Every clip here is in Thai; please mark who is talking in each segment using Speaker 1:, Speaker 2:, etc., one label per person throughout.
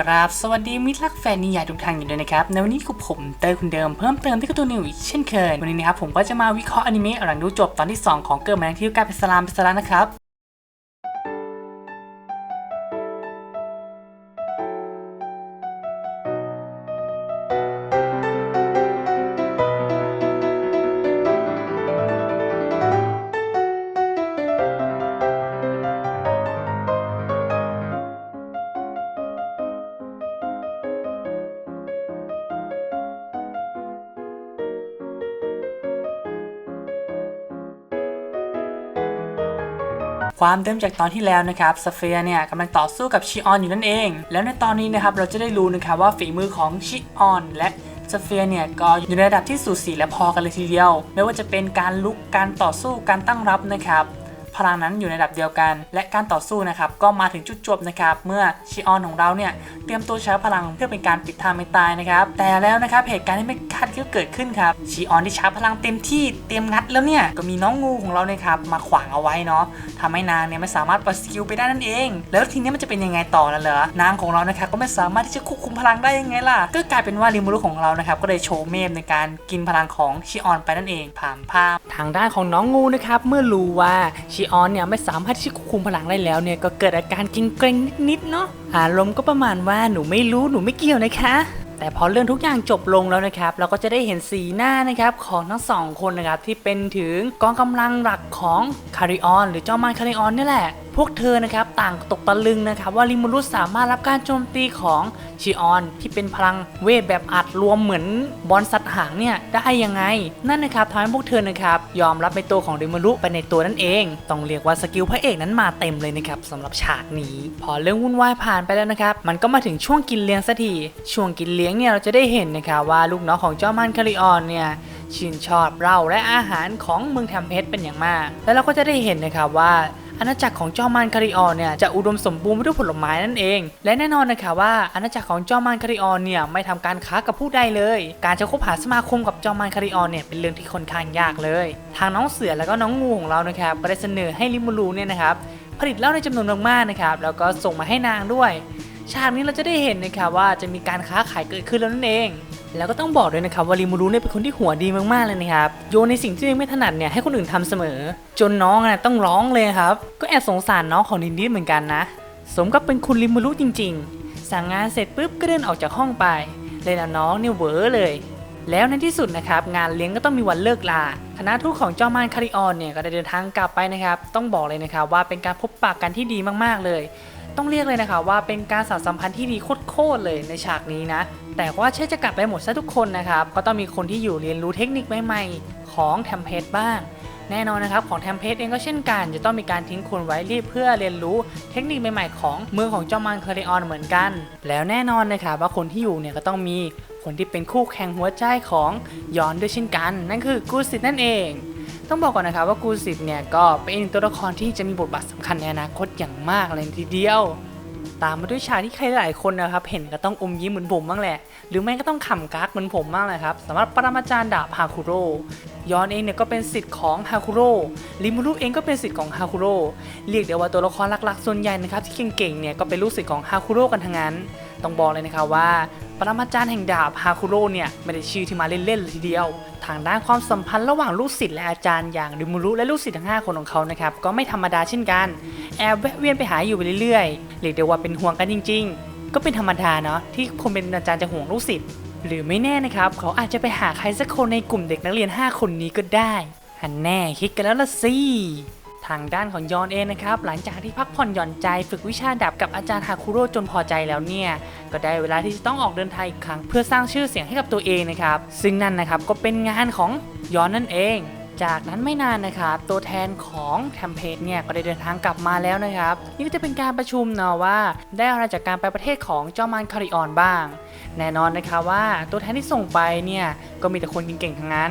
Speaker 1: กราบสวัสดีมิตรรักแฟนนิยายทุกท่านอยู่ด้วยนะครับในวันนี้คือผมเตอร์คุณเดิมเพิ่มเติมที่การ์ตูนนิวอีกเช่นเคยวันนี้นะครับผมก็จะมาวิเคราะห์อนิเมะหลังดูจบตอนที่ 2 ของเกิร์ลแมนที่กลายเป็นสลามเป็นสลามนะครับ ความเดิมจากตอนที่แล้วนะครับสเฟียเนี่ยกำลังต่อสู้กับชิออนอยู่นั่นเอง แล้วในตอนนี้นะครับเราจะได้รู้นะครับว่าฝีมือของชิออนและสเฟียเนี่ยก็อยู่ในระดับที่สูสีและพอกันเลยทีเดียว ไม่ว่าจะเป็นการลุกการต่อสู้การตั้งรับนะครับ พลังนั้นอยู่ในระดับเดียวกัน และการต่อสู้นะครับก็มาถึงจุดจบนะครับเมื่อชิออนของเราเนี่ยเตรียมตัวใช้พลังเพื่อเป็นการปิดทางไม่ตายนะครับแต่แล้วนะครับเหตุการณ์ที่ไม่คาดคิดเกิดขึ้นครับชิออนที่ใช้พลังเต็มที่เตรียมงัดแล้วเนี่ยก็มีน้องงูของเราเนี่ยครับมาขวางเอาไว้เนาะทำให้นางเนี่ยไม่สามารถปล่อยสกิลไปได้นั่นเอง แล้วทีนี้มันจะเป็นยังไงต่อล่ะเหรอนางของเรานะครับก็ไม่สามารถที่จะควบคุมพลังได้ยังไงล่ะ ก็กลายเป็นว่าริมูรุของเรานะครับก็เลยโชว์เมมในการกินพลังของชิออนไปนั่นเองผ่านภาพทางด้านของน้องงูนะครับเมื่อรู้ว่าชิออนเนี่ยไม่สามารถที่จะควบคุมพลังได้แล้วเนี่ยก็เกิดอาการเกร็งๆนิดๆเนาะอารมณ์ก็ประมาณว่าหนูไม่รู้หนูไม่เกี่ยวนะคะแต่พอเรื่องทุกอย่างจบลงแล้วนะครับ เราก็จะได้เห็นสีหน้านะครับของทั้งสองคนนะครับที่เป็นถึงกองกำลังหลักของคาริออน หรือเจ้ามารคาริออนนี่แหละ พวกเธอนะครับต่างตกตะลึงนะครับว่าลิมูรุสสามารถรับการโจมตีของชิออน ที่เป็นพลังเวทแบบอัดรวมเหมือนบอลสัตว์หางเนี่ยได้ยังไง นั่นนะครับทำให้พวกเธอนะครับยอมรับในตัวของลิมูรุไปในตัวนั่นเอง ต้องเรียกว่าสกิลพระเอกนั้นมาเต็มเลยนะครับสำหรับฉากนี้ พอเรื่องวุ่นวายผ่านไปแล้วนะครับมันก็มาถึงช่วงกินเลี้ยงสักทีช่วงกินเลี้ยงเนี่ยเราจะได้เห็นนะครับว่าลูกน้องของเจ้ามันคาริออนเนี่ยชื่นชอบเราและอาหารของเมืองแทมเพสเป็นอย่างมาก แล้วเราก็จะได้เห็นนะครับว่า อาณาจักรของจอมานคาริออนเนี่ยจะอุดมสมบูรณ์ไปด้วยผลไม้นั่นเอง และแน่นอนนะครับว่าอาณาจักรของจอมานคาริออนเนี่ยไม่ทำการค้ากับผู้ใดเลย การจะคบหาสมาคมกับจอมานคาริออนเนี่ยเป็นเรื่องที่ค่อนข้างยากเลย ทางน้องเสือแล้วก็น้องงูของเรานะครับก็ได้เสนอให้ลิมูรูเนี่ยนะครับผลิตเหล้าในจำนวนมากๆนะครับแล้วก็ส่งมาให้นางด้วย ฉากนี้เราจะได้เห็นนะครับว่าจะมีการค้าขายเกิดขึ้นแล้วนั่นเอง แล้วก็ต้องบอกด้วยนะครับว่าริมูรุเนี่ยเป็นคนที่หัวดีมากๆเลยนะครับโยนในสิ่งที่ตัวเองไม่ถนัดเนี่ยให้คนอื่นทำเสมอ จนน้องอะต้องร้องเลยครับ ก็แอบสงสารน้องของนินดๆเหมือนกันนะ สมกับเป็นคุณริมูรุจริง ๆ สั่งงานเสร็จปุ๊บก็เดินออกจากห้องไป เลยนะน้องเนี่ยเหวอเลย แล้วในที่สุดนะครับงานเลี้ยงก็ต้องมีวันเลิกลาคณะทูตของเจ้ามานคาริออนเนี่ยก็ได้เดินทางกลับไปนะครับ ต้องบอกเลยนะครับว่าเป็นการพบปะกันที่ดีมากๆเลย ต้องเรียกเลยนะคะว่าเป็นการสานสัมพันธ์ที่ดีโคตรเลยในฉากนี้นะ แต่ว่าใช่จะกลับไปหมดซะทุกคนนะครับ ก็ต้องมีคนที่อยู่เรียนรู้เทคนิคใหม่ ๆ ของแทมเพสบ้าง แน่นอนนะครับของแทมเพสเองก็เช่นกัน จะต้องมีการทิ้งคนไว้รีบเพื่อเรียนรู้เทคนิคใหม่ๆ ของเมืองของเจ้ามันเคอริออนเหมือนกัน แล้วแน่นอนนะครับว่าคนที่อยู่เนี่ยก็ต้องมีคนที่เป็นคู่แข่งหัวใจของยอนด้วยเช่นกัน นั่นคือกูสิตนั่นเอง ต้องบอกก่อนนะครับว่ากูสิตเนี่ยก็เป็นอีกหนึ่งตัวละครที่จะมีบทบาทสำคัญในอนาคตอย่างมากเลยทีเดียว ตามมาด้วยฉากที่ใครหลายคนนะครับ เห็นก็ต้องอมยิ้มเหมือนผมบ้างแหละ หรือไม่ก็ต้องขำกักเหมือนผมบ้างเลยครับสำหรับปรมาจารย์ดาบฮาคุโร่ย้อนเองเนี่ยก็เป็นสิทธิ์ของฮาคุโร่ริมูรุเองก็เป็นสิทธิ์ของฮาคุโร่เรียกได้ว่าตัวละครหลักๆ ส่วนใหญ่นะครับที่เก่งๆเนี่ยก็เป็นลูกศิษย์ของฮาคุโร่กันทั้งนั้น ต้องบอกเลยนะครับว่า ปรมาจารย์แห่งดาบฮาคุโร่เนี่ยไม่ได้ชื่อที่มาเล่นๆเลยทีเดียว ทางด้านความสัมพันธ์ระหว่างลูกศิษย์และอาจารย์อย่างริมูรุและลูกศิษย์ทั้ง 5 คนของเขานะครับก็ไม่ธรรมดาเช่นกัน แอบแวะเวียนไปหาอยู่ไปเรื่อยๆเรียกได้ว่าเป็นห่วงกันจริง ๆ ก็เป็นธรรมดาเนาะที่คนเป็นอาจารย์จะห่วงลูกศิษย์หรือไม่แน่นะครับเขาอาจจะไปหาใครสักคนในกลุ่มเด็กนักเรียน 5 คนนี้ก็ได้ฮันแน่คิดกันแล้วละสิ ทางด้านของยอนเองนะครับ หลังจากที่พักผ่อนหย่อนใจฝึกวิชาดาบกับอาจารย์ฮาคุโร่จนพอใจแล้วเนี่ย ก็ได้เวลาที่จะต้องออกเดินทางอีกครั้ง เพื่อสร้างชื่อเสียงให้กับตัวเองนะครับ ซึ่งนั่นนะครับก็เป็นงานของยอนนั่นเอง จากนั้นไม่นานนะครับ ตัวแทนของแทมเพสเนี่ยก็ได้เดินทางกลับมาแล้วนะครับนี่ก็จะเป็นการประชุมเนาะว่า ได้อะไรจากการไปประเทศของเจ้ามานคาริออนบ้าง แน่นอนนะครับว่าตัวแทนที่ส่งไปเนี่ยก็มีแต่คนเก่งๆทั้งนั้น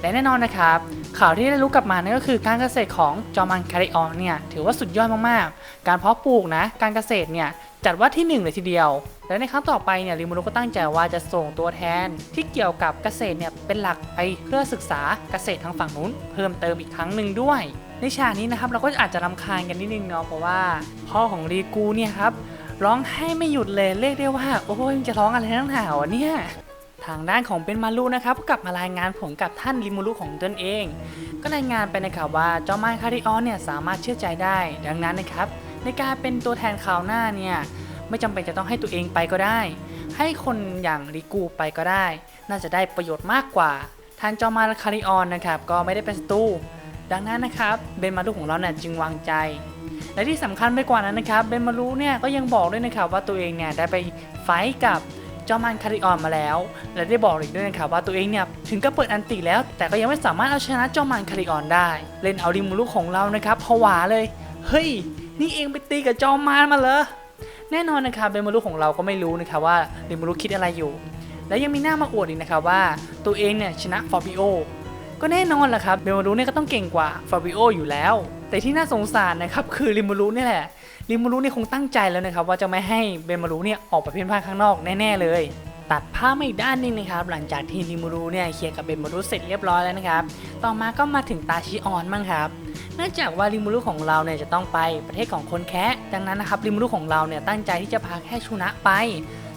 Speaker 1: และแน่นอนนะครับข่าวที่ได้รู้กลับมานั่นก็คือการเกษตรของจอมันคาริออนเนี่ยถือว่าสุดยอดมากๆ การเพาะปลูกนะการเกษตรเนี่ยจัดว่าที่หนึ่งเลยทีเดียว และในครั้งต่อไปเนี่ยริมูรุก็ตั้งใจว่าจะส่งตัวแทนที่เกี่ยวกับเกษตรเนี่ยเป็นหลักไปเพื่อศึกษาเกษตรทางฝั่งนู้น เพิ่มเติมอีกครั้งหนึ่งด้วย ในฉากนี้นะครับเราก็อาจจะรำคาญกันนิดนึงเนาะเพราะว่าพ่อของรีกูเนี่ยครับร้องให้ไม่หยุดเลยเรียกได้ว่า โอ้ยจะร้องอะไรทั้งหนาวเนี่ย ทางด้านของเบนมารุนะครับก็กลับมารายงานผลกับท่านริมูรุของตนเอง ก็รายงานไปนะครับว่าเจ้ามารคาริออนเนี่ยสามารถเชื่อใจได้ ดังนั้นนะครับในการเป็นตัวแทนคราวหน้าเนี่ยไม่จำเป็นจะต้องให้ตัวเองไปก็ได้ ให้คนอย่างริกูไปก็ได้ น่าจะได้ประโยชน์มากกว่าท่านเจ้ามารคาริออนนะครับก็ไม่ได้เป็นศัตรูดังนั้นนะครับเบนมารุของเราเนี่ยจึงวางใจ และที่สำคัญไปกว่านั้นนะครับเบนมารุเนี่ยก็ยังบอกด้วยนะครับว่าตัวเองเนี่ยได้ไปไฟกับ เจ้ามันคาริออนมาแล้ว และได้บอกอีกด้วยนะครับว่าตัวเองเนี่ยถึงก็เปิดอันติแล้ว แต่ก็ยังไม่สามารถเอาชนะเจ้ามันคาริออนได้ เล่นเอาริมูรุของเรานะครับผวาเลย เฮ้ย นี่เองไปตีกับจอมมารมาเหรอแน่นอนนะครับเบมารุของเราก็ไม่รู้นะครับว่าริมูรุคิดอะไรอยู่ และยังมีหน้ามาอวดอีกนะครับว่าตัวเองเนี่ยชนะฟอร์บิโอก็แน่นอนแหละครับเบลมารุเนี่ยก็ต้องเก่งกว่าฟาบิโออยู่แล้ว แต่ที่น่าสงสารนะครับคือริมูรุนี่แหละริมูรุนี่คงตั้งใจแล้วนะครับ ว่าจะไม่ให้เบมารุเนี่ยออกไปเพ่นพ่านข้างนอกแน่ๆเลย ตัดภาพมาอีกด้านนึงนะครับ หลังจากที่ริมูรุเนี่ยเคลียร์กับเบมารุเสร็จเรียบร้อยแล้วนะครับ ต่อมาก็มาถึงตาชิออนบ้งครับเนื่องจากว่าริมูรุของเราเนี่ยจะต้องไปประเทศของคนแคะดังนั้นนะครับริมูรุของเราเนี่ยตั้งใจที่จะพาแค่ชูนะไป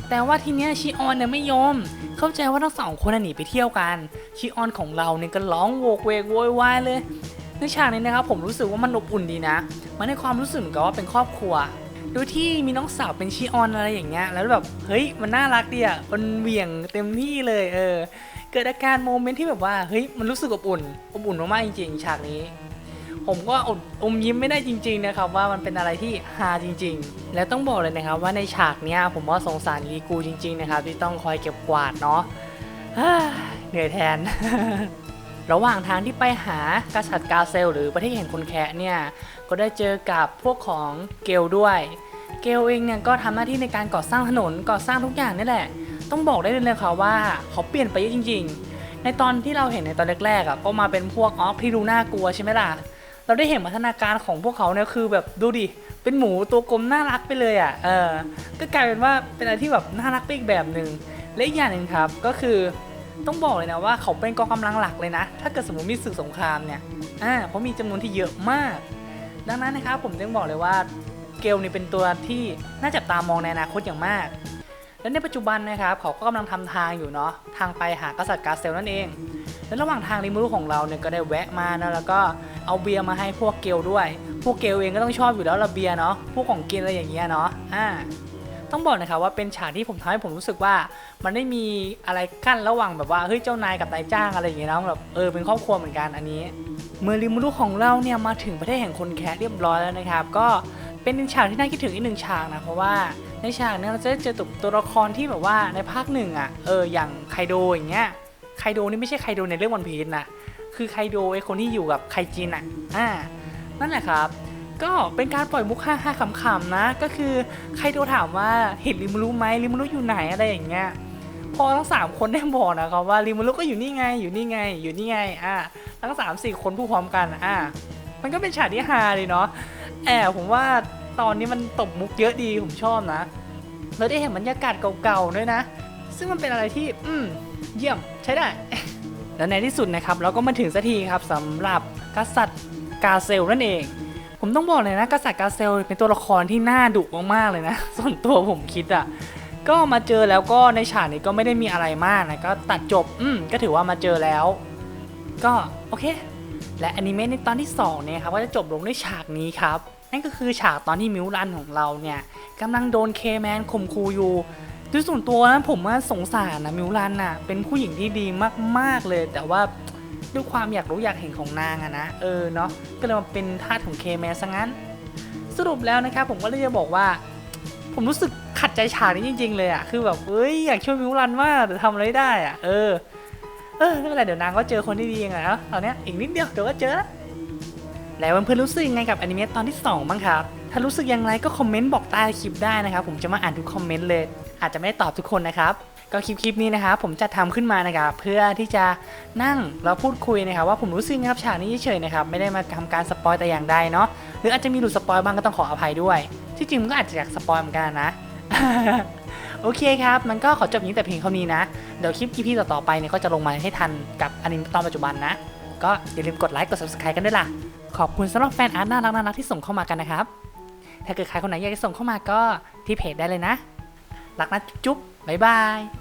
Speaker 1: แต่ว่าทีเนี้ยชิออนเนี่ยไม่ยอมเข้าใจว่าทั้งสองคนหนีไปเที่ยวกัน ชิออนของเราเนี่ยก็ร้องโวกเวกโวยวายเลย ในฉากนี้นะครับผมรู้สึกว่ามันอบอุ่นดีนะ มันให้ความรู้สึกเหมือนกับว่าเป็นครอบครัวโดยที่มีน้องสาวเป็นชิออนอะไรอย่างเงี้ย แล้วแบบเฮ้ยมันน่ารักดีอะมันเหวี่ยงเต็มที่เลยเออ เกิดอาการโมเมนต์ที่แบบว่าเฮ้ยมันรู้สึกอบอุ่นอบอุ่นมากๆจริงๆฉากนี้ ผมก็อดอมยิ้มไม่ได้จริง ๆนะครับ ว่ามันเป็นอะไรที่ฮาจริง ๆ แล้วต้องบอกเลยนะครับว่าในฉากเนี้ยผมว่าสงสารลีกูจริง ๆ นะครับ ที่ต้องคอยเก็บกวาดเนาะเหนื่อยแทน ระหว่างทางที่ไปหากษัตริย์กาเซล หรือประเทศแห่งคนแคะเนี่ยก็ได้เจอกับพวกของเกลด้วย เกลเองเนี่ยก็ทำหน้าที่ในการก่อสร้างถนนก่อสร้างทุกอย่างนี่แหละ ต้องบอกได้เลยนะคะว่าเขาเปลี่ยนไปเยอะจริง ๆ ในตอนที่เราเห็นในตอนแรกๆอะก็มาเป็นพวกออกที่ดูน่ากลัวใช่ไหมล่ะเราได้เห็นพัฒนาการของพวกเขาเนี่ยคือแบบดูดิเป็นหมูตัวกลมน่ารักไปเลยอะเออก็กลายเป็นว่าเป็นอะไรที่แบบน่ารักไปอีกแบบหนึ่งและอีกอย่างหนึ่งครับก็คือ ต้องบอกเลยนะว่าเขาเป็นกองกำลังหลักเลยนะ ถ้าเกิดสมมติมีศึกสงครามเนี่ยอ่าเพราะมีจำนวนที่เยอะมาก ดังนั้นนะครับผมจึงบอกเลยว่าเกลนี่เป็นตัวที่น่าจับตามองในอนาคตอย่างมาก และในปัจจุบันนะครับเขาก็กำลังทำทางอยู่เนาะทางไปหากษัตริย์กาเซลนั่นเอง และระหว่างทางริมูรุของเราเนี่ยก็ได้แวะมานะแล้วก็เอาเบียร์มาให้พวกเกลด้วย พวกเกลเองก็ต้องชอบอยู่แล้วละเบียร์เนาะพวกของกินอะไรอย่างเงี้ยเนาะอ่า ต้องบอกนะครับว่าเป็นฉากที่ผมทำให้ผมรู้สึกว่า มันไม่มีอะไรกั้นระหว่างแบบว่าเฮ้ยเจ้านายกับนายจ้างอะไรอย่างเงี้ยนะแบบเออเป็นครอบครัวเหมือนกันอันนี้ เมื่อริมูรุของเราเนี่ยมาถึงประเทศแห่งคนแคะเรียบร้อยแล้วนะครับก็เป็นฉากที่น่าคิดถึงอีกหนึ่งฉากนะเพราะว่าในฉากเนี้เราจะเจอตัวตัวละครที่แบบว่าในภาคหนึ่งอะเอออย่างไคโดอย่างเงี้ยไคโดนี่ไม่ใช่ไคโดในเรื่องวันพีชนะคือไคโดไอคนที่อยู่กับไคจินอะอ่านั่นแหละครับ ก็เป็นการปล่อยมุกฮ่าๆขำๆนะ ก็คือใครโทรถามว่าเห็นริมูรุไหมริมูรุอยู่ไหนอะไรอย่างเงี้ยพอทั้งสามคนได้บอกนะครับว่าริมูรุก็อยู่นี่ไงอยู่นี่ไง อยู่นี่ไงอะทั้งสามสี่คนพูดพร้อมกันอะมันก็เป็นฉากที่ฮาเลยเนาะแอบผมว่าตอนนี้มันตบมุกเยอะดีผมชอบนะเราได้เห็นบรรยากาศเก่าๆด้วยนะ ซึ่งมันเป็นอะไรที่ อืมเยี่ยมใช้ได้ และในที่สุดนะครับ เราก็มาถึงสักทีครับสำหรับกษัตริย์กาเซลนั่นเอง ผมต้องบอกเลยนะกษัตริย์กาเซลเป็นตัวละครที่น่าดุมากๆเลยนะ ส่วนตัวผมคิดอะ่ะก็มาเจอแล้วก็ในฉากนี้ก็ไม่ได้มีอะไรมากนะก็ตัดจบอืมก็ถือว่ามาเจอแล้ว ก็โอเค และอนิเมะในตอนที่2เนี่ยครับก็จะจบลงด้วยฉากนี้ครับ นั่นก็คือฉากตอนที่มิวรันของเราเนี่ยกำลังโดนเคแมนข่มขู่อยู่ด้วยส่วนตัวนะผมว่าสงสารนะมิวรันน่ะเป็นผู้หญิงที่ดีมากๆเลย แต่ว่า ด้วยความอยากรู้อยากเห็นของนางอะนะ เออเนาะก็เลยมาเป็นทาสของเคแมนซะงั้น สรุปแล้วนะครับผมก็เลยจะบอกว่า ผมรู้สึกขัดใจฉากนี้จริง ๆ เลยอะคือแบบเอ้ยอยากช่วยมิวรันมากแต่ทำอะไรไม่ได้อะเออเออไม่เป็นไรเดี๋ยวนางก็เจอคนที่ดีเองอะนะตอนเนี้ยอีกนิดเดียวเดี๋ยวก็เจอแล้วเพื่อนๆรู้สึกยังไงกับอนิเมะตอนที่สองบ้างครับ ถ้ารู้สึกอย่างไรก็คอมเมนต์บอกใต้คลิปได้นะครับ ผมจะมาอ่านทุกคอมเมนต์เลย อาจจะไม่ได้ตอบทุกคนนะครับ ก็คลิปคลิปนี้นะครับผมจะทำขึ้นมานะครับเพื่อที่จะนั่งแล้วพูดคุยนะครับว่าผมรู้สึกไงครับฉากนี้เฉยๆนะครับไม่ได้มาทำการสปอยแต่อย่างใดเนาะหรืออาจจะมีหลุดสปอยบ้างก็ต้องขออภัยด้วย ที่จริงมันก็อาจจะอยากสปอยเหมือนกันนะโอเคครับ มันก็ขอจบอย่างนี้แต่เพียงเท่านี้นะ เดี๋ยวคลิปกีพี่ต่อๆไปเนี่ยก็จะลงมาให้ทันกับอนิเมะตอนปัจจุบันนะ ก็อย่าลืมกดไลค์กด subscribe กันด้วยล่ะ ขอบคุณสำหรับแฟนอาร์ตน่ารักๆที่ส่งเข้ามากันนะครับ ถ้าเกิดใครคนไหนอยากจะส่งเข้ามาก็ที่เพจได้เลยนะ รักนะจุ๊บบ๊ายบาย